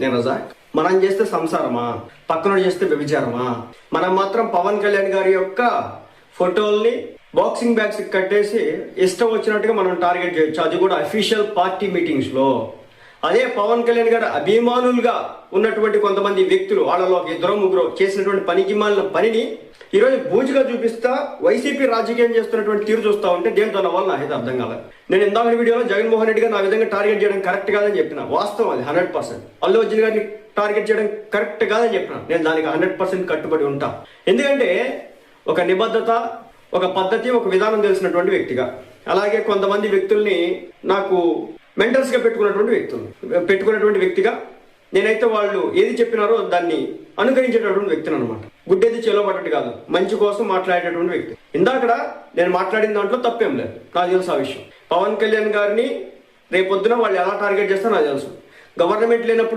నేను రజాక్. మనం చేస్తే సంసారమా? పక్కన చేస్తే వ్యభిచారమా? మనం మాత్రం పవన్ కళ్యాణ్ గారి యొక్క ఫోటోల్ని బాక్సింగ్ బ్యాగ్స్ కట్టేసి ఇష్టం వచ్చినట్టుగా మనం టార్గెట్ చేయొచ్చు. అది కూడా అఫీషియల్ పార్టీ మీటింగ్స్లో. అదే పవన్ కళ్యాణ్ గారు అభిమానులుగా ఉన్నటువంటి కొంతమంది వ్యక్తులు వాళ్ళలో ఇద్దరు ముగ్గురు చేసినటువంటి పనికి మాలిన పనిని ఈరోజు బూజుగా చూపిస్తా వైసీపీ రాజకీయం చేస్తున్నటువంటి తీరు చూస్తా ఉంటే దేంతో వల్ల నాకైతే అర్థం కాలేదు నేను ఇందాక వీడియోలో జగన్మోహన్ రెడ్డి గారు నా విధంగా టార్గెట్ చేయడం కరెక్ట్ కాదని చెప్పిన. వాస్తవం అది హండ్రెడ్ పర్సెంట్ అల్లు అర్జున్ గారిని టార్గెట్ చేయడం కరెక్ట్ కాదని చెప్పిన. నేను దానికి హండ్రెడ్ పర్సెంట్ కట్టుబడి ఉంటా. ఎందుకంటే ఒక నిబద్ధత ఒక పద్ధతి ఒక విధానం తెలిసినటువంటి వ్యక్తిగా. అలాగే కొంతమంది వ్యక్తుల్ని నాకు మెంటల్స్గా పెట్టుకున్నటువంటి వ్యక్తులు పెట్టుకున్నటువంటి వ్యక్తిగా నేనైతే వాళ్ళు ఏది చెప్పినారో దాన్ని అనుకరించేటటువంటి వ్యక్తిని అనమాట గుడ్డేది చెలవబడ్డట్టు కాదు. మంచి కోసం మాట్లాడేటటువంటి వ్యక్తి. ఇందాకడ నేను మాట్లాడిన దాంట్లో తప్పేం లేదు. నాకు తెలుసు ఆ విషయం. పవన్ కళ్యాణ్ గారిని రేపొద్దున వాళ్ళు ఎలా టార్గెట్ చేస్తారో నాకు తెలుసు. గవర్నమెంట్ లేనప్పుడు